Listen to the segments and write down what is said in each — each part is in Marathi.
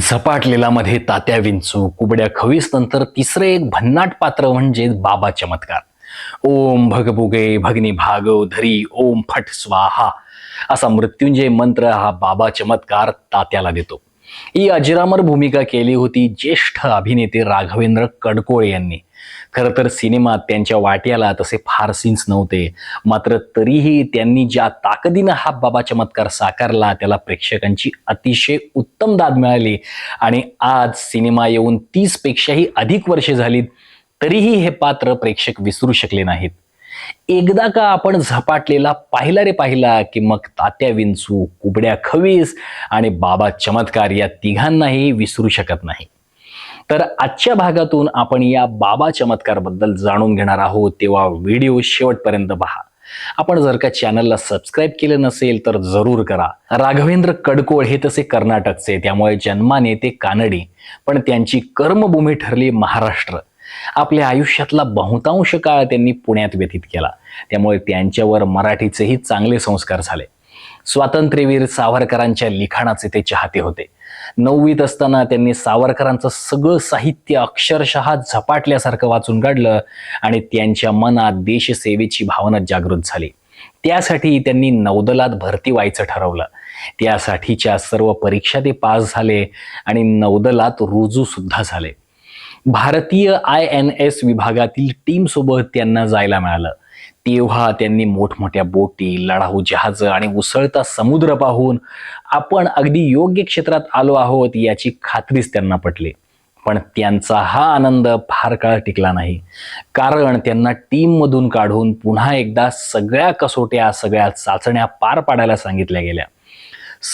झपाटलेला मध्ये तात्या विंचू कुबड्या खवीस नंतर तिसरे एक भन्नाट पात्र म्हणजे बाबा चमत्कार. ओम भगभुगे भगनी भागव धरी ओम फट स्वाहा. असा मृत्युंजय मंत्र हा बाबा चमत्कार तात्याला देतो. ही अजिरामर भूमिका केली होती ज्येष्ठ अभिनेते राघवेंद्र कडकोळे यांनी. खरं तर सिनेमात त्यांच्या वाट्याला तसे फार सीन्स नव्हते. मात्र तरीही त्यांनी ज्या ताकदीनं हा बाबा चमत्कार साकारला त्याला प्रेक्षकांची अतिशय उत्तम दाद मिळाली. आणि आज सिनेमा येऊन तीस पेक्षाही अधिक वर्षे झालीत तरीही हे पात्र प्रेक्षक विसरू शकले नाहीत. एकदा का आपण झपाटलेला पाहिला रे पाहिला की मग तात्या विंचू कुबड्या खवीस आणि बाबा चमत्कार या तिघांनाही विसरू शकत नाही. तर आजच्या भागातून आपण या बाबा चमत्कारबद्दल जाणून घेणार आहोत तेव्हा व्हिडिओ शेवटपर्यंत पहा. आपण जर का चॅनलला सबस्क्राईब केलं नसेल तर जरूर करा. राघवेंद्र कडकोळ हे तसे कर्नाटकचे त्यामुळे जन्माने ते कानडी पण त्यांची कर्मभूमी ठरली महाराष्ट्र. आपल्या आयुष्यातला बहुतांश काळ त्यांनी पुण्यात व्यतीत केला. त्यामुळे त्यांच्यावर मराठीचेही चांगले संस्कार झाले. स्वातंत्र्यवीर सावरकरांच्या लिखाणाचे ते चाहते होते. नववीत असताना त्यांनी सावरकरांचं सगळं साहित्य अक्षरशः झपाटल्यासारखं वाचून काढलं आणि त्यांच्या मनात देशसेवेची भावना जागृत झाली. त्यासाठी त्यांनी नौदलात भरती व्हायचं ठरवलं. त्यासाठीच्या सर्व परीक्षा ते पास झाले आणि नौदलात रुजू सुद्धा झाले. भारतीय आय एन एस विभागातील टीमसोबत त्यांना जायला मिळालं. तेव्हा त्यांनी मोठमोठ्या बोटी लढाऊ जहाजं आणि उसळता समुद्र पाहून आपण अगदी योग्य क्षेत्रात आलो आहोत याची खात्रीच त्यांना पटली. पण त्यांचा हा आनंद फार काळ टिकला नाही. कारण त्यांना टीममधून काढून पुन्हा एकदा सगळ्या कसोट्या सगळ्या चाचण्या पार पाडायला सांगितल्या गेल्या.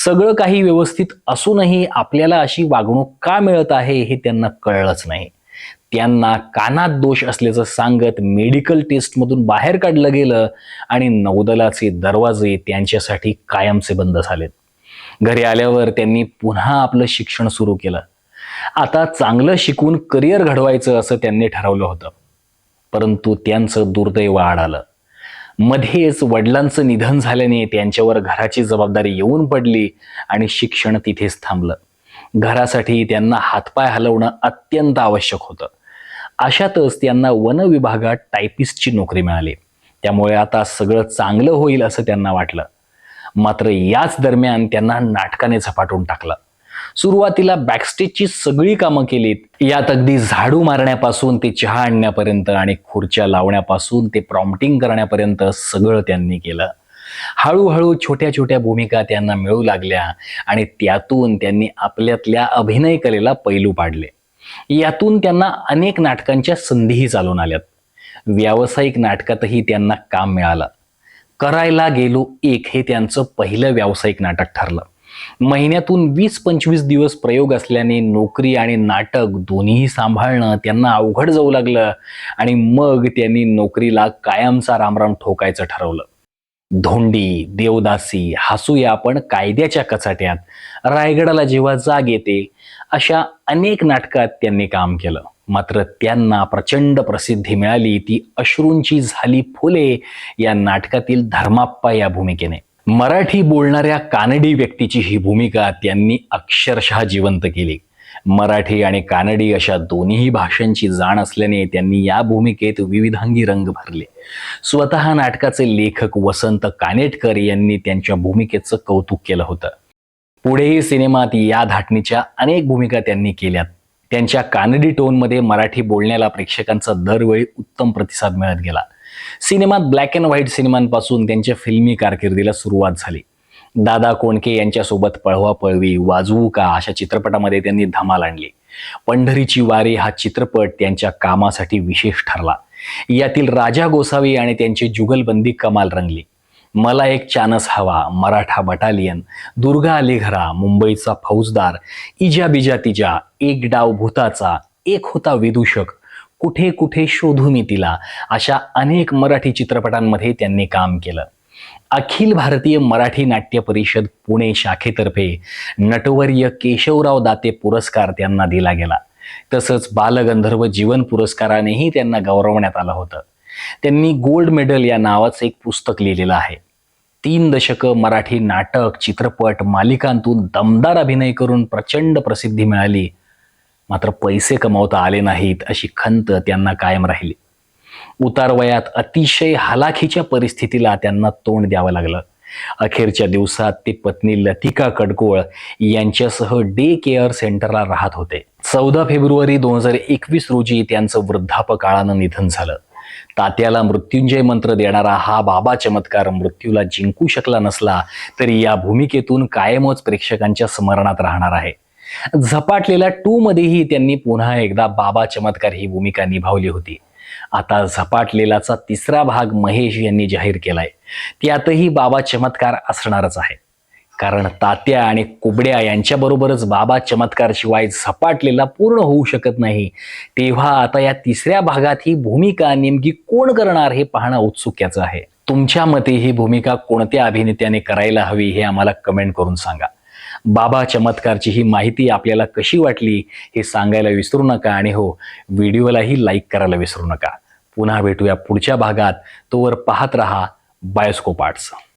सगळं काही व्यवस्थित असूनही आपल्याला अशी वागणूक का मिळत आहे हे त्यांना कळलंच नाही. त्यांना कानात दोष असल्याचं सांगत मेडिकल टेस्टमधून बाहेर काढलं गेलं आणि नौदलाचे दरवाजे त्यांच्यासाठी कायमचे बंद झालेत. घरी आल्यावर त्यांनी पुन्हा आपलं शिक्षण सुरू केलं. आता चांगलं शिकून करिअर घडवायचं असं त्यांनी ठरवलं होतं. परंतु त्यांचं दुर्दैव आड आलं मध्येच वडिलांचं निधन झाल्याने त्यांच्यावर घराची जबाबदारी येऊन पडली आणि शिक्षण तिथेच थांबलं. घरासाठी त्यांना हातपाय हलवणं अत्यंत आवश्यक होतं. अशातच त्यांना वन विभागात टायपिस्टची नोकरी मिळाली. त्यामुळे आता सगळं चांगलं होईल असं त्यांना वाटलं. मात्र याच दरम्यान त्यांना नाटकाने झपाटून टाकलं. सुरुवातीला बॅकस्टेजची सगळी कामं केलीत. यात अगदी झाडू मारण्यापासून ते चहा आणण्यापर्यंत आणि खुर्च्या लावण्यापासून ते प्रॉम्प्टिंग करण्यापर्यंत सगळं त्यांनी केलं. हळूहळू छोट्या छोट्या भूमिका त्यांना मिळू लागल्या आणि त्यातून त्यांनी आपल्यातल्या अभिनय कलेला पैलू पाडले. यातून त्यांना अनेक नाटकांच्या संधीही चालून आल्यात. व्यावसायिक नाटकातही त्यांना काम मिळालं. करायला गेलो एक हे त्यांचं पहिलं व्यावसायिक नाटक ठरलं. महिन्यातून वीस पंचवीस दिवस प्रयोग असल्याने नोकरी आणि नाटक दोन्हीही सांभाळणं त्यांना अवघड जाऊ लागलं आणि मग त्यांनी नोकरीला कायमचा रामराम ठोकायचं ठरवलं. धोंडी देवदासी हसूया आपण कायद्याच्या कचाट्यात. रायगडाला जेव्हा जाग येते अशा अनेक नाटकात त्यांनी काम केलं. मात्र त्यांना प्रचंड प्रसिद्धी मिळाली ती अश्रूंची झाली फुले या नाटकातील धर्माप्पा या भूमिकेने. मराठी बोलणाऱ्या कानडी व्यक्तीची ही भूमिका त्यांनी अक्षरशः जिवंत केली. मराठी आणि कानडी अशा दोन्ही भाषांची जाण असल्याने त्यांनी या भूमिकेत विविधांगी रंग भरले. स्वतः नाटकाचे लेखक वसंत कानेटकर यांनी त्यांच्या भूमिकेचं कौतुक केलं होतं. पुढेही सिनेमात या धाटणीच्या अनेक भूमिका त्यांनी केल्यात. त्यांच्या कानडी टोनमध्ये मराठी बोलण्याला प्रेक्षकांचा दरवेळी उत्तम प्रतिसाद मिळत गेला. सिनेमात ब्लॅक अँड व्हाईट सिनेमांपासून त्यांच्या फिल्मी कारकिर्दीला सुरुवात झाली. दादा कोणके यांच्यासोबत पळवा पळवी वाजवू का अशा चित्रपटामध्ये त्यांनी धमाल आणली. पंढरीची वारी हा चित्रपट त्यांच्या कामासाठी विशेष ठरला. यातील राजा गोसावी आणि त्यांची जुगलबंदी कमाल रंगली. मला एक चानस हवा मराठा बटालियन दुर्गा अलीघरा मुंबईचा फौजदार इजा बिजा तिजा एक डाव भूताचा एक होता विदूषक कुठे कुठे शोधू मी तिला अशा अनेक मराठी चित्रपटांमध्ये त्यांनी काम केलं. अखिल भारतीय मराठी नाट्य परिषद पुणे शाखेतर्फे नटवर्य केशवराव दाते पुरस्कार त्यांना दिला गेला. तसंच बालगंधर्व जीवन पुरस्कारानेही त्यांना गौरवण्यात आलं होतं. त्यांनी गोल्ड मेडल या नावाचं एक पुस्तक लिहिलेलं आहे. तीन दशकं मराठी नाटक चित्रपट मालिकांतून दमदार अभिनय करून प्रचंड प्रसिद्धी मिळाली. मात्र पैसे कमावता आले नाहीत अशी खंत त्यांना कायम राहिली. उतारवयात अतिशय हलाखीच्या परिस्थितीला त्यांना तोंड द्यावं लागलं. अखेरच्या दिवसात ते पत्नी लतिका कडकोळ यांच्यासह डे केअर सेंटरला राहत होते. चौदा फेब्रुवारी दोन हजार एकवीस रोजी त्यांचं वृद्धापकाळानं निधन झालं. तात्याला मृत्युंजय मंत्र देणारा हा बाबा चमत्कार मृत्यूला जिंकू शकला नसला तरी या भूमिकेतून कायमच प्रेक्षकांच्या स्मरणात राहणार आहे. झपाटलेल्या टू मध्येही त्यांनी पुन्हा एकदा बाबा चमत्कार ही भूमिका निभावली होती. आता झपाटलेलाचा तिसरा भाग महेश यांनी जाहीर केलाय. त्यातही बाबा चमत्कार असणारच आहे कारण तात्या आणि कुबड्या यांच्याबरोबरच बाबा चमत्कार शिवाय झपाटलेला पूर्ण होऊ शकत नाही. तेव्हा आता या तिसऱ्या भागात ही भूमिका नेमकी कोण करणार हे पाहणं उत्सुक्याचं आहे. तुमच्या मते ही भूमिका कोणत्या अभिनेत्याने करायला हवी हे आम्हाला कमेंट करून सांगा. बाबा चमत्कारची ही माहिती आपल्याला कशी वाटली हे सांगायला विसरू नका आणि हो व्हिडिओलाही लाईक करायला विसरू नका. पुन्हा भेटूया पुढच्या भागात. तोवर पाहत रहा बायोस्कोप आर्ट्स.